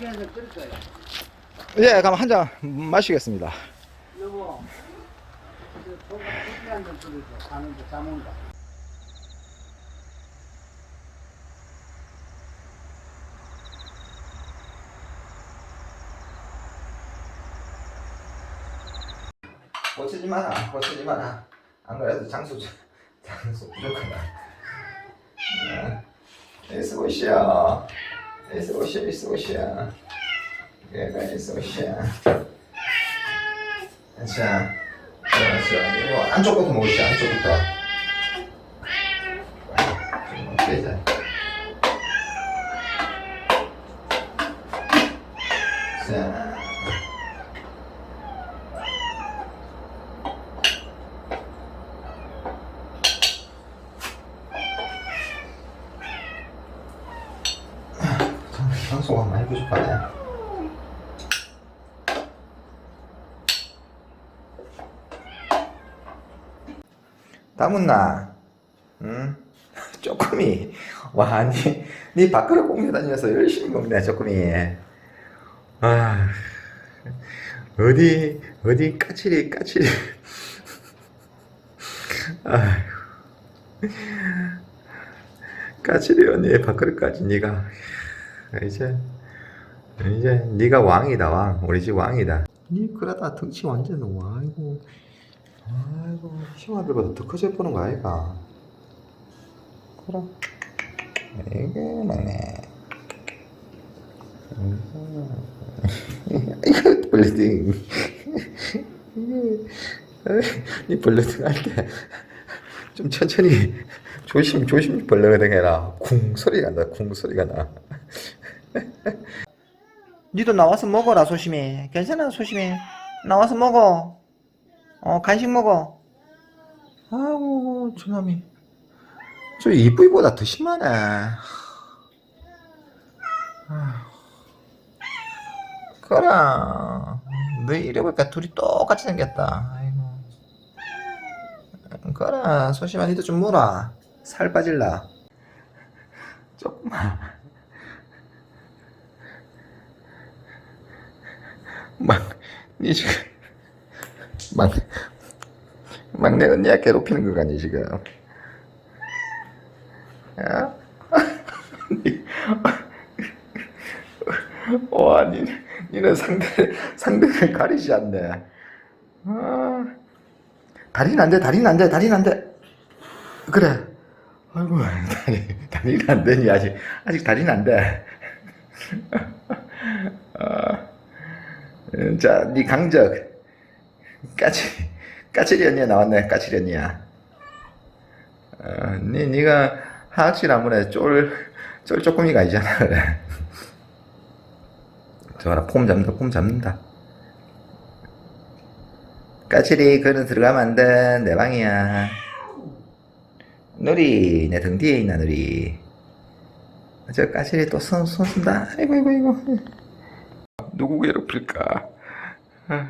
커피 한 잔 끓일. 예, 그럼 한 잔 마시겠습니다. 여보, 저 동가 커피 한 잔 끓여줘. 자는데 잠 온다. 고치지 마라, 고치지 마라. 안 그래도 장수, 장수 부족하다. 에이스 보시 야. 에이스 보시야, 에이스 보시야. 얘가 에이스 보시야. 자, 자, 자, 이거 안쪽부터 먹으시죠, 안쪽부터. 좀 빼자. 자. 장소가 많이 부족하네. 다문나, 응? 쪼꼬미. 와, 니, 니 밖으로 공유 다니면서 열심히 먹네, 쪼꼬미. 아, 어디, 어디 까칠이, 까칠이. 아휴. 까칠이 언니의 밥그릇까지 니가 이제 이제 네가 왕이다 왕. 우리 집 왕이다. 니 그러다 덩치 완전 아이고. 아이고 형아들보다 더 커져 보는 거 아이가. 그래 이게 막네 이거 블레딩. 이 블레딩 할 때 좀 천천히 조심 조심 벌렁거리게 해라. 쿵 소리가 난다 쿵 소리가 나 니도 나와서 먹어라 소심해. 괜찮아 소심해. 나와서 먹어. 어 간식 먹어. 아이고 저놈이. 저 이쁘이보다 더 심하네. 그래 너 이래보니까 둘이 똑같이 생겼다. 아이고. 그래 소심아 니도 좀 물어. 살 빠질라. 조금만 막 니 지금 막 막내 언니야 괴롭히는 거 같니 지금? 야? 니- 와 니, 니는 상대 상대를 가리지 않네. 아, 다리는 안 돼 다리는 안 돼 다리는 안 돼. 그래. 아이고 다리 다리는 안 되니 아직 아직 다리는 안돼. 어, 자, 네 강적 까치 까칠이 언니야 나왔네 까칠이 언니야. 어, 네 네가 하악실 아무래 쫄 쫄 쪼꼬미가 아니잖아. 저라 폼 잡는다 폼 잡는다. 까칠이 그는 들어가면 안 돼. 내 방이야. 누리 내 등 뒤에 있나 누리. 저 까칠이 또 손 손 쓴다. 아이고 아이고 아이고. 누구 괴롭힐까? 아.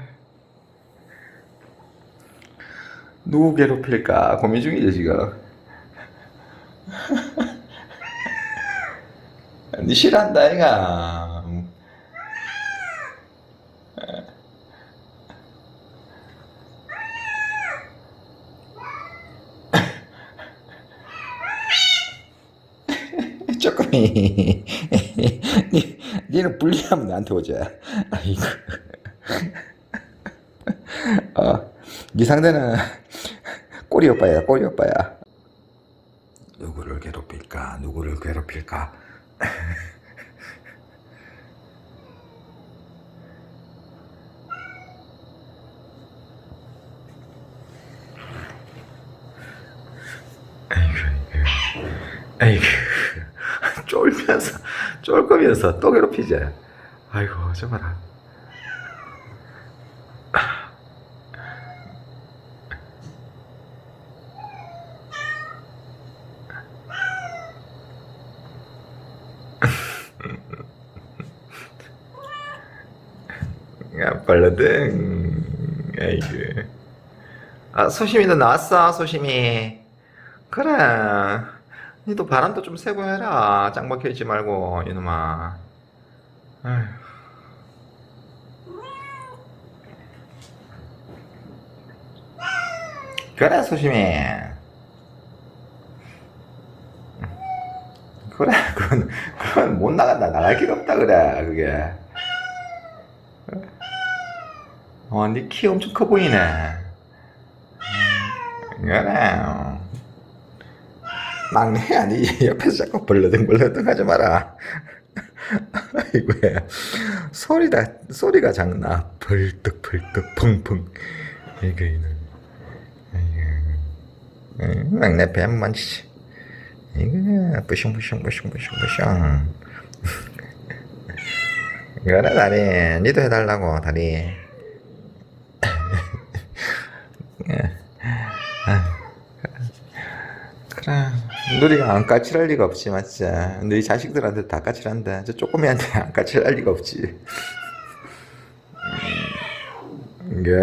누구 괴롭힐까 고민 중이죠 지금. 니 싫어한다 이가. 조금이 니, 니는 불리하면 나한테 오자 아이고. 어, 네 상대는 꼬리 오빠야 꼬리 오빠야. 누구를 괴롭힐까? 누구를 괴롭힐까 쫄 거면서 또 괴롭히지. 아이고 야 벌러등 아이고. 아 소심이도 나왔어 소심이. 그래 니도 바람도 좀 세고 해라. 짱 박혀 있지 말고, 이놈아. 아휴. 그래, 소심이. 그래, 그건, 그건 못 나간다. 나갈 길 없다, 그래, 그게. 어, 니키 엄청 커 보이네. 그래. 막내 아니 옆에서 자꾸 벌러덩 벌러덩 하지 마라. 아이고야. 소리가 소리가 작나. 벌떡 벌떡 펑펑. 이거 이는 막내 뱀만 씨 이거 부숑 그래 다리. 니도 해달라고 다리 누리가 안 까칠할 리가 없지 맞지? 너희 자식들한테 다 까칠한데 저 쪼꼬미한테 안 까칠할 리가 없지. 음, 그래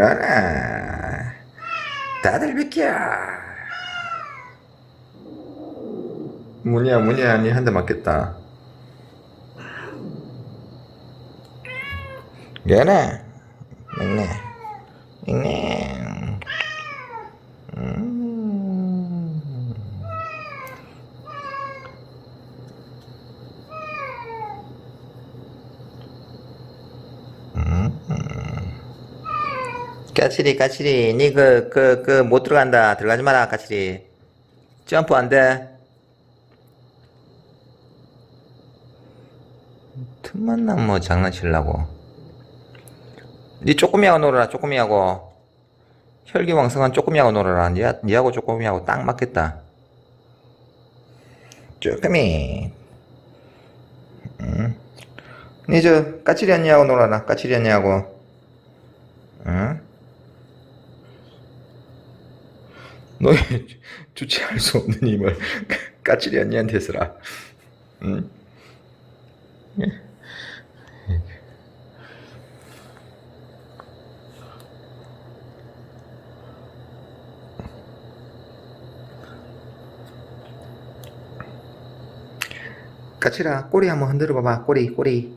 다들 비켜. 문이야 문이야 니 한 대 맞겠다. 그래 맥네. 맥네 음. 까칠이 까칠이. 니 그 그 그 못 들어간다. 들어가지 마라 까칠이. 점프 안돼. 틈만 나면 뭐 장난치려고. 니 쪼꼬미하고 놀아라 쪼꼬미하고. 혈기왕성한 쪼꼬미하고 놀아라. 니, 니하고 쪼꼬미하고 딱 맞겠다. 쪼꼬미 응? 니저 까칠이 언니하고 놀아라. 까칠이 언니하고. 응? 너의 주체할 수 없는 힘을 까칠이 언니한테 쓰라. 응? 까칠아 꼬리 한번 흔들어 봐봐 꼬리 꼬리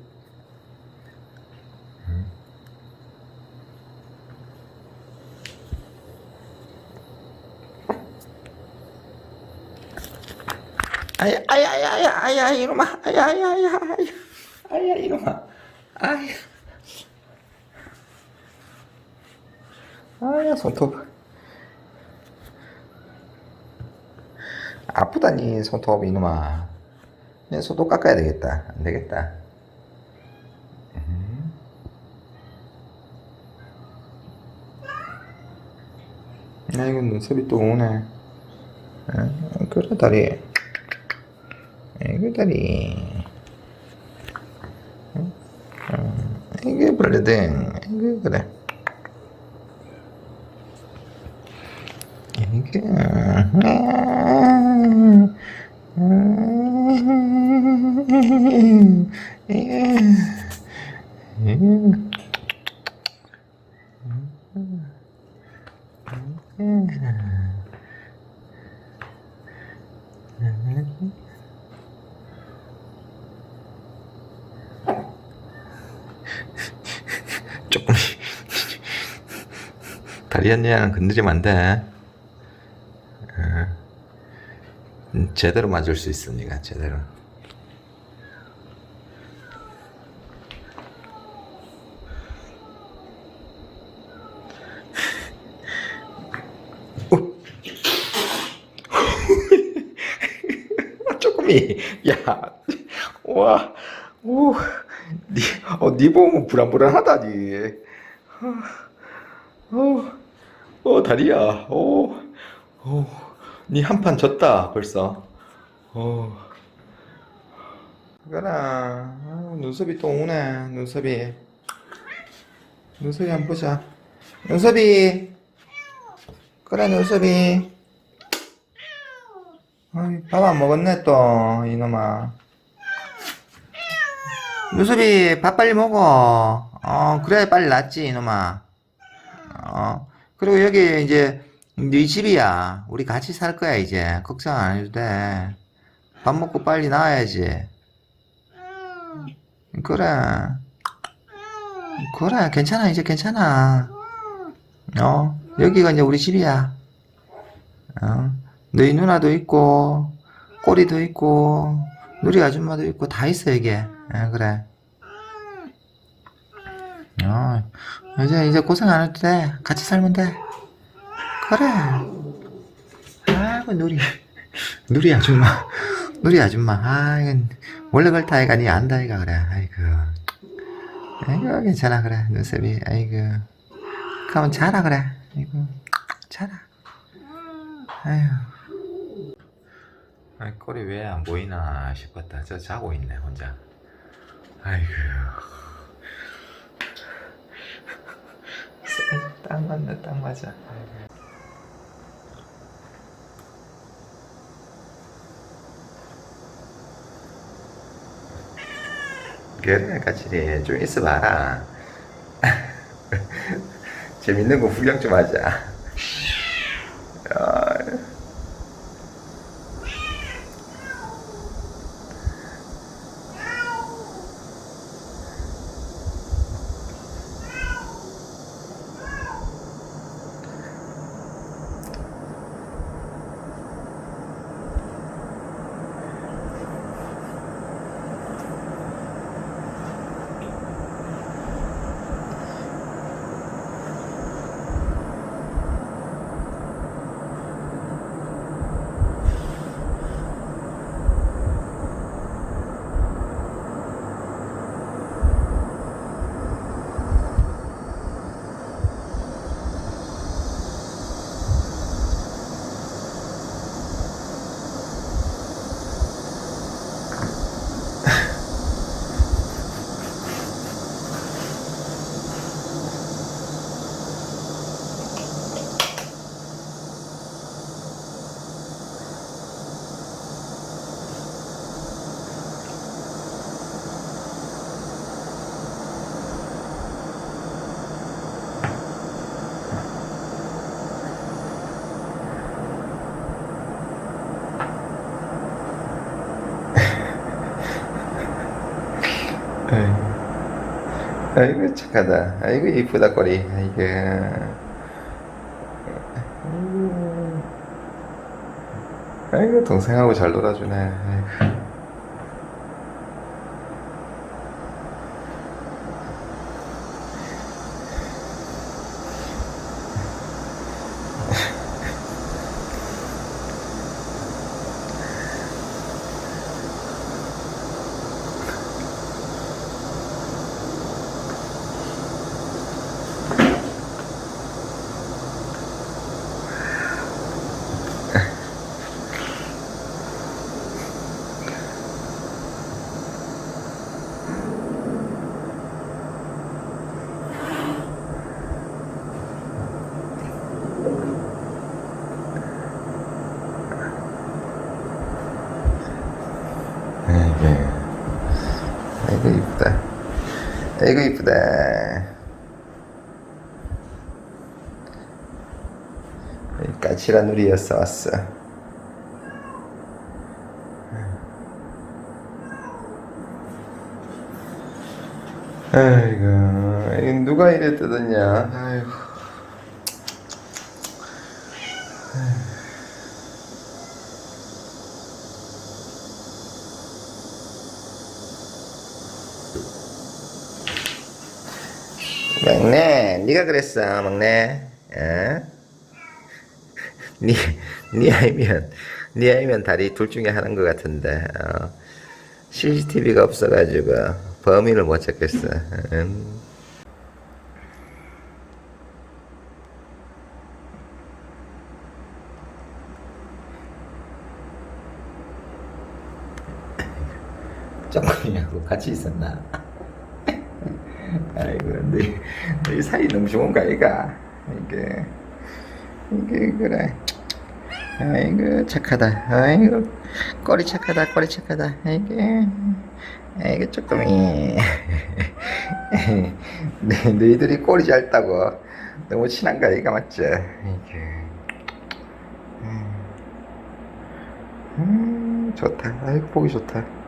아야 아야 아야 아야 이놈아. 아야 아야 아야 아야. 아야 이놈아. 아야. 아야 손톱. 아프다니 손톱 이놈아. 내 손톱 깎아야 되겠다. 안 되겠다. 음. 아이고 눈썹이 또 오네. 아, 그래 다리 아이고 다리 응? 어, 아이고 벌레등 아이고 그래 아이고 조금 다리 언니랑 건드리면 안 돼. 어. 음, 제대로 맞을 수 있어, 니가 제대로. 어. 야, 와, 오, 니, 어, 니 보면 불안불안하다 니. 어, 어, 다리야, 오, 오, 니 한 판 졌다, 벌써. 어. 그라, 아유, 눈썹이 또 오네, 눈썹이. 눈썹이 한번 보자. 눈썹이. 그래, 눈썹이. 밥 안 먹었네, 또, 이놈아. 눈썹이 밥 빨리 먹어. 어, 그래, 빨리 낫지, 이놈아. 어, 그리고 여기 이제 네 집이야. 우리 같이 살 거야, 이제. 걱정 안 해도 돼. 밥 먹고 빨리 나와야지. 그래. 그래, 괜찮아, 이제 괜찮아. 어, 여기가 이제 우리 집이야. 어? 너희 누나도 있고 꼬리도 있고 누리 아줌마도 있고 다 있어 이게 어, 그래 어, 이제 이제 고생 안 해도 돼. 같이 살면 돼. 그래. 아이고 누리. 누리 아줌마. 누리 아줌마. 아 이건 원래 그렇다. 아이가 니 안다. 아이가 그래. 아이고. 아이고 괜찮아. 그래. 눈썹이. 아이고. 가면 자라 그래. 아이고 자라. 아휴. 아이 꼬리 왜 안 보이나 싶었다. 저 자고 있네 혼자. 아이고 딱 맞네 딱 맞아. 그래 까칠이 좀 있어봐라. 재밌는 거 구경 좀 하자 아이고, 착하다. 아이고 이쁘다 꼬리. 아이고. 아이고. 동생하고 잘 놀아주네. 아이고. 아이고 이쁘다. 이 까칠한 우리였어 왔어. 아이고, 이 누가 이래 뜯었냐? 아이고. 막내, 네가 그랬어, 막내. 어? 네, 네 아이면, 네 아이면 다리 둘 중에 하나인 것 같은데. 어. CCTV가 없어가지고 범인을 못 찾겠어. 음. 쪼꼬미하고 같이 있었나? 아이고, 네, 네 사이 너무 좋은 거 아이가? 이게, 이게, 그래. 아이고, 착하다. 아이고, 꼬리 착하다, 꼬리 착하다. 아이고, 아이고, 쪼꼬미. 네, 너희들이 꼬리 짧다고 너무 친한 거 아이가 맞지? 이게. 음, 음, 좋다. 아이고, 보기 좋다.